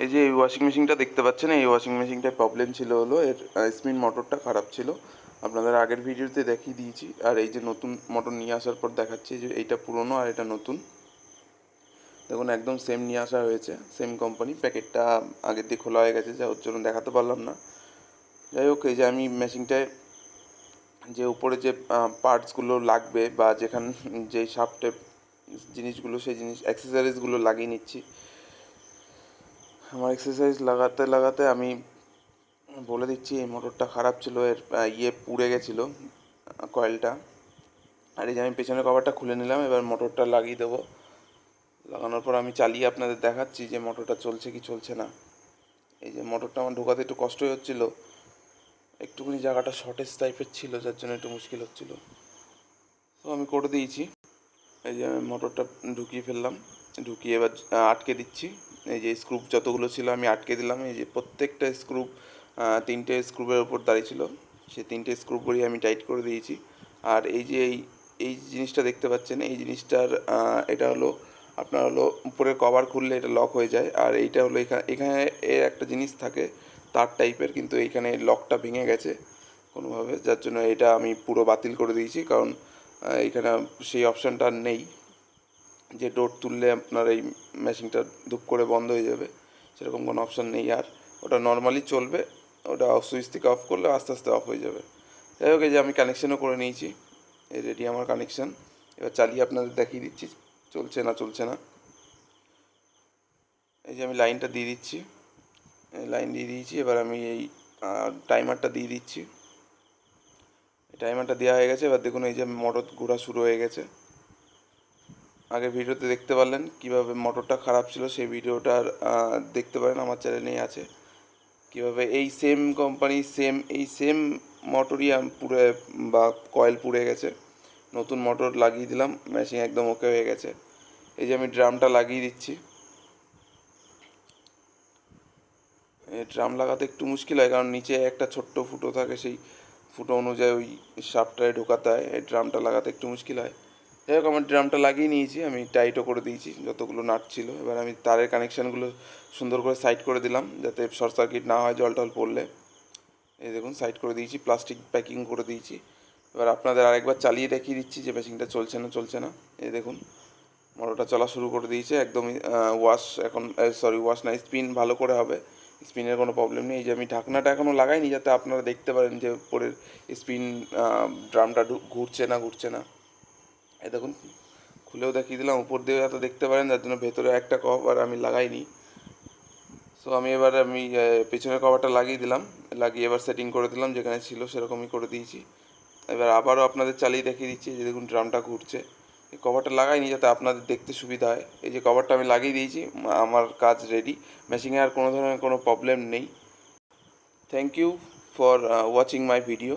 এই যে এই ওয়াশিং মেশিনটা দেখতে পাচ্ছেন, এই ওয়াশিং মেশিনটার প্রবলেম ছিল হলো, এর স্পিন মোটরটা খারাপ ছিল। আপনাদের আগের ভিডিওতে দেখিয়ে দিয়েছি। আর এই যে নতুন মোটর নিয়ে আসার পর দেখাচ্ছি যে এইটা পুরনো আর এটা নতুন। দেখুন, একদম সেম নিয়ে আসা হয়েছে সেম কোম্পানি প্যাকেটটা আগের দিয়ে খোলা হয়ে গেছে যা ওর জন্য দেখাতে পারলাম না। যাই হোক, এই যে আমি মেশিনটায় যে উপরে যে পার্টসগুলো লাগবে বা যেখান, যে সাপটে জিনিসগুলো, সেই জিনিস অ্যাক্সেসারিজগুলো লাগিয়ে নিচ্ছি। আমার এক্সারসাইজ লাগাতে লাগাতে আমি বলে দিচ্ছি, এই মোটরটা খারাপ ছিল, এর ইয়ে পুড়ে গেছিল কয়েলটা আর এই যে আমি পেছনের কভারটা খুলে নিলাম, এবার মোটরটা লাগিয়ে দেবো। লাগানোর পর আমি চালিয়ে আপনাদের দেখাচ্ছি যে মোটরটা চলছে কি চলছে না। এই যে মোটরটা আমার ঢোকাতে একটু কষ্টই হচ্ছিল। একটুখানি জায়গাটা শর্টেজ টাইপের ছিল, যার জন্য একটু মুশকিল হচ্ছিল। তো আমি করে দিয়েছি। এই যে আমি মোটরটা ঢুকিয়ে ফেললাম। ঢুকিয়ে এবার আটকে দিচ্ছি। এই যে স্ক্রুপ যতগুলো ছিল আমি আটকে দিলাম, এই যে প্রত্যেকটা স্ক্রুপ তিনটে স্ক্রুপের উপর দাঁড়িয়ে ছিল। সেই তিনটে স্ক্রু করেই আমি টাইট করে দিয়েছি। আর এই যে এই এই জিনিসটা দেখতে পাচ্ছেন, এই জিনিসটার এটা হলো, আপনার হলো উপরের কভার খুললে এটা লক হয়ে যায়। আর এইটা হলো এখানে এখানে এর একটা জিনিস থাকে, তার টাইপের কিন্তু এইখানে লকটা ভেঙে গেছে কোনোভাবে। যার জন্য এটা আমি পুরো বাতিল করে দিয়েছি, কারণ এখানে সেই অপশানটা নেই। যে ডোর তুললে আপনার এই মেশিনটা ধূপ করে বন্ধ হয়ে যাবে, সেরকম কোনো অপশান নেই। আর ওটা নর্মালি চলবে, ওটা সুইচ থেকে অফ করলে আস্তে আস্তে অফ হয়ে যাবে। যাই হোক, এই যে আমি কানেকশানও করে নিয়েছি, এই রেডি আমার কানেকশান এবার চালিয়ে আপনাদের দেখিয়ে দিচ্ছি, চলছে না চলছে না। এই যে আমি লাইনটা দিয়ে দিচ্ছি লাইন দিয়ে দিয়েছি, এবার আমি এই টাইমারটা দিয়ে দিচ্ছি। টাইমারটা দেওয়া হয়ে গেছে, এবার দেখুন এই যে মোটর ঘোরা শুরু হয়ে গেছে। আগে ভিডিওতে দেখতে পারলেন কীভাবে মোটরটা খারাপ ছিল, সেই ভিডিওটার দেখতে পারেন, আমার চ্যানেলেই আছে। কীভাবে এই সেম কোম্পানি সেম এই সেম মোটরই পুড়ে, বা কয়েল পুড়ে গেছে। নতুন মোটর লাগিয়ে দিলাম মেশিন একদম ওকে হয়ে গেছে। এই যে আমি ড্রামটা লাগিয়ে দিচ্ছি। ড্রাম লাগাতে একটু মুশকিল হয়, কারণ নিচে একটা ছোট্ট ফুটো থাকে, সেই ফুটো অনুযায়ী ওই সাপটায় ঢোকাতে হয়, এই ড্রামটা লাগাতে একটু মুশকিল হয়। যাই হোক আমার ড্রামটা লাগিয়ে নিয়েছি, আমি টাইটও করে দিয়েছি, যতগুলো নাট ছিল। এবার আমি তারের কানেকশানগুলো সুন্দর করে সাইড করে দিলাম, যাতে শর্ট সার্কিট না হয় জল টল পড়লে। এই দেখুন সাইড করে দিয়েছি প্লাস্টিক প্যাকিং করে দিয়েছি। এবার আপনাদের আরেকবার চালিয়ে দেখিয়ে দিচ্ছি যে মেশিনটা চলছে না চলছে না। এই দেখুন, মোটরটা চলা শুরু করে দিয়েছে একদমই ওয়াশ এখন সরি ওয়াশ না স্পিন ভালো করে হবে। স্পিনের কোনো প্রবলেম নেই। এই যে আমি ঢাকনাটা এখনও লাগাইনি, যাতে আপনারা দেখতে পারেন যে উপরের স্পিন ড্রামটা ঘুরছে না ঘুরছে না। এই দেখুন, খুলেও দেখিয়ে দিলাম, উপর দিয়ে এত দেখতে পারেন, যার জন্য ভেতরে একটা কভার আমি লাগাইনি। সো আমি এবার আমি পেছনের কভারটা লাগিয়ে দিলাম, লাগিয়ে এবার সেটিং করে দিলাম, যেখানে ছিল সেরকমই করে দিয়েছি। এবার আবারও আপনাদের চালিয়ে দেখিয়ে দিচ্ছি যে দেখুন ড্রামটা ঘুরছে। এই কভারটা লাগাইনি যাতে আপনাদের দেখতে সুবিধা হয়। এই যে কভারটা আমি লাগিয়ে দিয়েছি আমার কাজ রেডি মেশিনে আর কোনো ধরনের কোনো প্রবলেম নেই। Thank you for watching my video